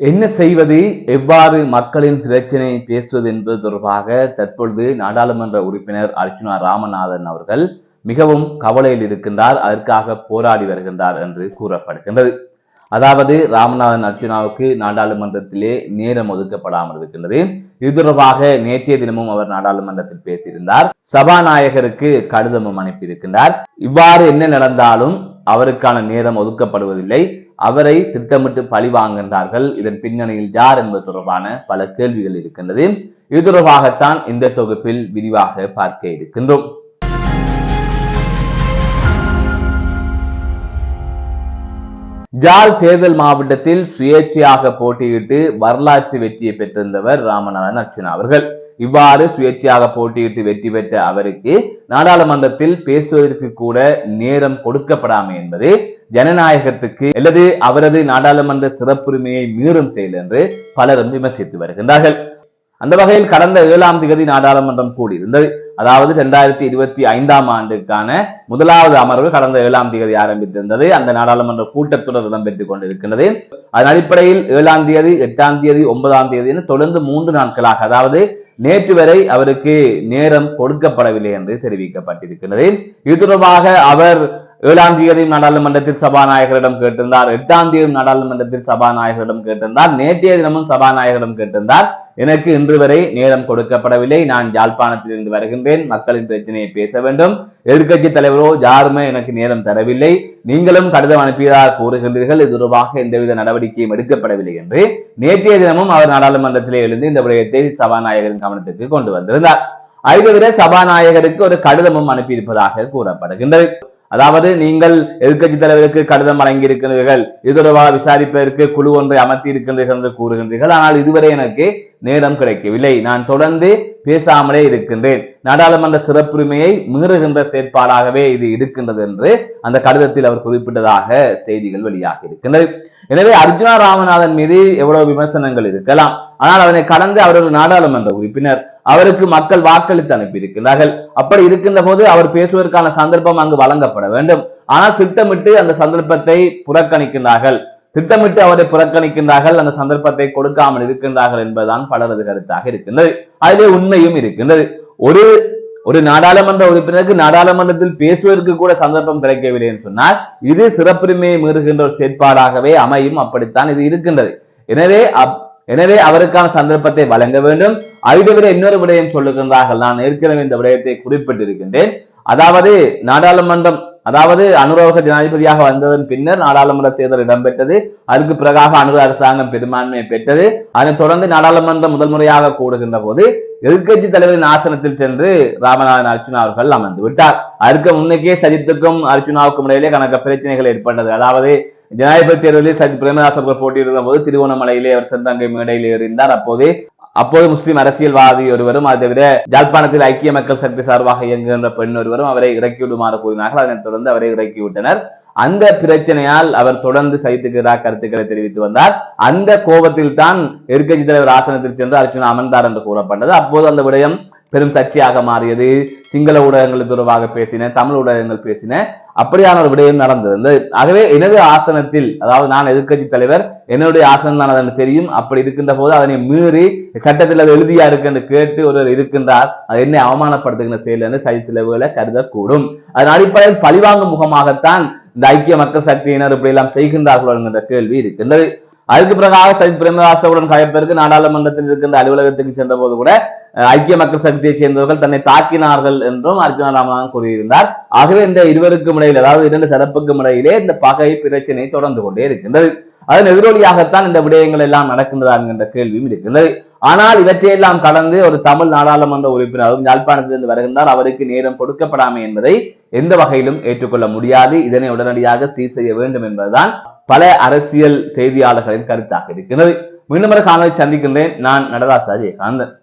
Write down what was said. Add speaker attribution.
Speaker 1: என்ன செய்வது? எவ்வாறு மக்களின் பிரச்சனை பேசுவது என்பது தொடர்பாக தற்பொழுது நாடாளுமன்ற உறுப்பினர் அர்ச்சுனா ராமநாதன் அவர்கள் மிகவும் கவலையில் இருக்கின்றார். அதற்காக போராடி வருகின்றார் என்று கூறப்படுகின்றது. அதாவது ராமநாதன் அர்ச்சுனாவுக்கு நாடாளுமன்றத்திலே நேரம் ஒதுக்கப்படாமல் இருக்கின்றது. இது தொடர்பாக நேற்றைய தினமும் அவர் நாடாளுமன்றத்தில் பேசியிருந்தார். சபாநாயகருக்கு கடிதமும் அனுப்பியிருக்கின்றார். இவ்வாறு என்ன நடந்தாலும் அவருக்கான நேரம் ஒதுக்கப்படுவதில்லை. அவரை திட்டமிட்டு பழி வாங்குகின்றார்கள். இதன் பின்னணியில் யார் என்பது தொடர்பான பல கேள்விகள் இருக்கின்றது. இது தொடர்பாகத்தான் இந்த தொகுப்பில் விரிவாக பார்க்க இருக்கின்றோம். ஜாழ் தேர்தல் மாவட்டத்தில் சுயேட்சையாக போட்டியிட்டு வரலாற்று வெற்றியை பெற்றிருந்தவர் ராமநாதன் அர்ச்சுனா அவர்கள். இவ்வாறு சுயேட்சையாக போட்டியிட்டு வெற்றி பெற்ற அவருக்கு நாடாளுமன்றத்தில் பேசுவதற்கு கூட நேரம் கொடுக்கப்படாமை என்பது ஜனநாயகத்துக்கு அல்லது அவரது நாடாளுமன்ற சிறப்புரிமையை மீறும் செயல் என்று பலரும் விமர்சித்து வருகின்றார்கள். அந்த வகையில் கடந்த ஏழாம் தேதி நாடாளுமன்றம் கூடியிருந்தது. அதாவது இரண்டாயிரத்தி இருபத்தி ஐந்தாம் ஆண்டுக்கான முதலாவது அமர்வு கடந்த ஏழாம் தேதி ஆரம்பித்திருந்தது. அந்த நாடாளுமன்ற கூட்டத்தொடர் இடம்பெற்றுக் கொண்டிருக்கின்றது. அதன் அடிப்படையில் ஏழாம் தேதி எட்டாம் தேதி ஒன்பதாம் தேதி தொடர்ந்து மூன்று நாட்களாக அதாவது நேற்று வரை அவருக்கு நேரம் கொடுக்கப்படவில்லை என்று தெரிவிக்கப்பட்டிருக்கிறது இது தொடர்பாக அவர் ஏழாம் தேதியும் நாடாளுமன்றத்தில் சபாநாயகரிடம் கேட்டிருந்தார். எட்டாம் தேதியும் நாடாளுமன்றத்தில் சபாநாயகரிடம் கேட்டிருந்தார். நேற்றைய தினமும் சபாநாயகரிடம் கேட்டிருந்தார். எனக்கு இன்று வரை நேரம் கொடுக்கப்படவில்லை. நான் யாழ்ப்பாணத்தில் இருந்து வருகின்றேன். மக்களின் பிரச்சனையை பேச வேண்டும். எதிர்கட்சி தலைவரோ யாருமே எனக்கு நேரம் தரவில்லை. நீங்களும் கடிதம் அனுப்பியதாக கூறுகின்றீர்கள். இது தொடர்பாக எந்தவித நடவடிக்கையும் எடுக்கப்படவில்லை என்று நேற்றைய தினமும் அவர் நாடாளுமன்றத்திலே எழுந்து இந்த விடயத்தை சபாநாயகரின் கவனத்துக்கு கொண்டு வந்திருந்தார். ஐந்து சபாநாயகருக்கு ஒரு கடிதமும் அனுப்பியிருப்பதாக கூறப்படுகின்றது. அதாவது நீங்கள் எதிர்கட்சி தலைவருக்கு கடிதம் வழங்கி இருக்கிறீர்கள் இது தொடர்பாக விசாரிப்பதற்கு குழு ஒன்றை அமர்த்தி இருக்கின்றீர்கள் என்று கூறுகின்றீர்கள். ஆனால் இதுவரை எனக்கு நேரம் கிடைக்கவில்லை. நான் தொடர்ந்து பேசாமலே இருக்கின்றேன். நாடாளுமன்ற சிறப்புரிமையை மீறுகின்ற செயற்பாடாகவே இது இருக்கின்றது என்று அந்த கடிதத்தில் அவர் குறிப்பிட்டதாக செய்திகள் வெளியாக இருக்கின்றது. எனவே அர்ஜுனா ராமநாதன் மீது எவ்வளவு விமர்சனங்கள் இருக்கலாம். ஆனால் அதனை கடந்து அவர் ஒரு நாடாளுமன்ற உறுப்பினர். அவருக்கு மக்கள் வாக்களித்து அனுப்பியிருக்கிறார்கள் அப்படி இருக்கின்ற போது அவர் பேசுவதற்கான சந்தர்ப்பம் அங்கு வழங்கப்பட வேண்டும். ஆனால் திட்டமிட்டு அந்த சந்தர்ப்பத்தை புறக்கணிக்கின்றார்கள். திட்டமிட்டு அவரை புறக்கணிக்கின்றார்கள். அந்த சந்தர்ப்பத்தை கொடுக்காமல் இருக்கின்றார்கள் என்பதுதான் பலரது கருத்தாக இருக்கின்றது. அதிலே உண்மையும் இருக்கின்றது. ஒரு ஒரு நாடாளுமன்ற உறுப்பினருக்கு நாடாளுமன்றத்தில் பேசுவதற்கு கூட சந்தர்ப்பம் கிடைக்கவில்லை என்று சொன்னால் இது சிறப்புரிமையை மீறுகின்ற ஒரு செயற்பாடாகவே அமையும். அப்படித்தான் இது இருக்கின்றது. எனவே எனவே அவருக்கான சந்தர்ப்பத்தை வழங்க வேண்டும். அதை விட இன்னொரு விடயம் சொல்லுகின்றார்கள். நான் ஏற்கனவே இந்த விடயத்தை குறிப்பிட்டிருக்கின்றேன். அதாவது நாடாளுமன்றம் அதாவது அனுரோக ஜனாதிபதியாக வந்ததன் பின்னர் நாடாளுமன்ற தேர்தல் இடம்பெற்றது. அதுக்கு பிறகாக அனுர அரசாங்கம் பெரும்பான்மையை பெற்றது. அதனைத் தொடர்ந்து நாடாளுமன்றம் முதல் முறையாக கூடுகின்ற போது எதிர்கட்சி தலைவரின் ஆசனத்தில் சென்று ராமநாதன் அர்ச்சுனா அவர்கள் அமர்ந்து விட்டார். அதுக்கு முன்னைக்கே சஜித்துக்கும் அர்ச்சுனாவுக்கும் இடையிலே கணக்க பிரச்சனைகள் ஏற்பட்டது. அதாவது ஜனாதிபதி தேர்தலில் சஜித் பிரேமதாஸ் அவர்கள் போட்டியிடுகிற போது திருவோணமலையிலே அவர் சென்றங்கை மேடையில் இருந்தார் அப்போது அப்போது முஸ்லிம் அரசியல்வாதி ஒருவரும் அதை விட ஜாழ்ப்பாணத்தில் ஐக்கிய மக்கள் சக்தி சார்பாக இயங்குகின்ற பெண் ஒருவரும் அவரை இறக்கிவிடுமாறு கூறினார்கள். அதனைத் தொடர்ந்து அவரை இறக்கி விட்டனர் அந்த பிரச்சனையால் அவர் தொடர்ந்து சைத்துக்கு கருத்துக்களை தெரிவித்து வந்தார். அந்த கோபத்தில் தான் எதிர்கட்சி தலைவர் ஆசனத்தில் சென்று அர்ச்சனை அமர்ந்தார் என்று கூறப்பட்டது. அப்போது அந்த விடயம் பெரும் சர்ச்சையாக மாறியது. சிங்கள ஊடகங்கள் தொடர்பாக பேசின தமிழ் ஊடகங்கள் பேசின அப்படியான ஒரு விடயம் நடந்தது. ஆகவே எனது ஆசனத்தில் அதாவது நான் எதிர்கட்சி தலைவர் என்னுடைய ஆசனம் தான் அதற்கு தெரியும். அப்படி இருக்கின்ற போது அதனை மீறி சட்டத்தில் அது எழுதியா இருக்கு என்று கேட்டு ஒருவர் இருக்கின்றார். அது என்னை அவமானப்படுத்துகின்ற செயல் என்று சதி செலவுகளை கருதக்கூடும். அதன் அடிப்படையில் பழிவாங்கும் முகமாகத்தான் இந்த ஐக்கிய மக்கள் சக்தியினர் இப்படி எல்லாம் செய்கின்றார்களோ என்கின்ற கேள்வி இருக்கின்றது. அதுக்கு பிறகாக சஜித் பிரேமதாசவுடன் கயப்பதற்கு நாடாளுமன்றத்தில் இருக்கின்ற அலுவலகத்துக்கு சென்ற போது கூட ஐக்கிய மக்கள் சக்தியைச் சேர்ந்தவர்கள் தன்னை தாக்கினார்கள் என்றும் அர்ஜுனா ராமநாதன் கூறியிருந்தார். ஆகவே இந்த இருவருக்கும் இடையில் அதாவது இரண்டு சிறப்புக்கும் இடையிலே இந்த பகை பிரச்சனை தொடர்ந்து கொண்டே இருக்கின்றது. அதன் எதிரொலியாகத்தான் இந்த விடயங்கள் எல்லாம் நடக்கின்றதா என்கின்ற கேள்வியும் இருக்கின்றது. ஆனால் இவற்றையெல்லாம் கடந்து ஒரு தமிழ் நாடாளுமன்ற உறுப்பினரும் யாழ்ப்பாணத்திலிருந்து வருகின்றார். அவருக்கு நேரம் கொடுக்கப்படாமை என்பதை எந்த வகையிலும் ஏற்றுக்கொள்ள முடியாது. இதனை உடனடியாக சீர் செய்ய வேண்டும் என்பதுதான் பல அரசியல் செய்தியாளர்களின் கருத்தாக இருக்கிறது மீண்டும் காணொலி சந்திக்கின்றேன். நான் நடராஜ் அஜயகாந்தன்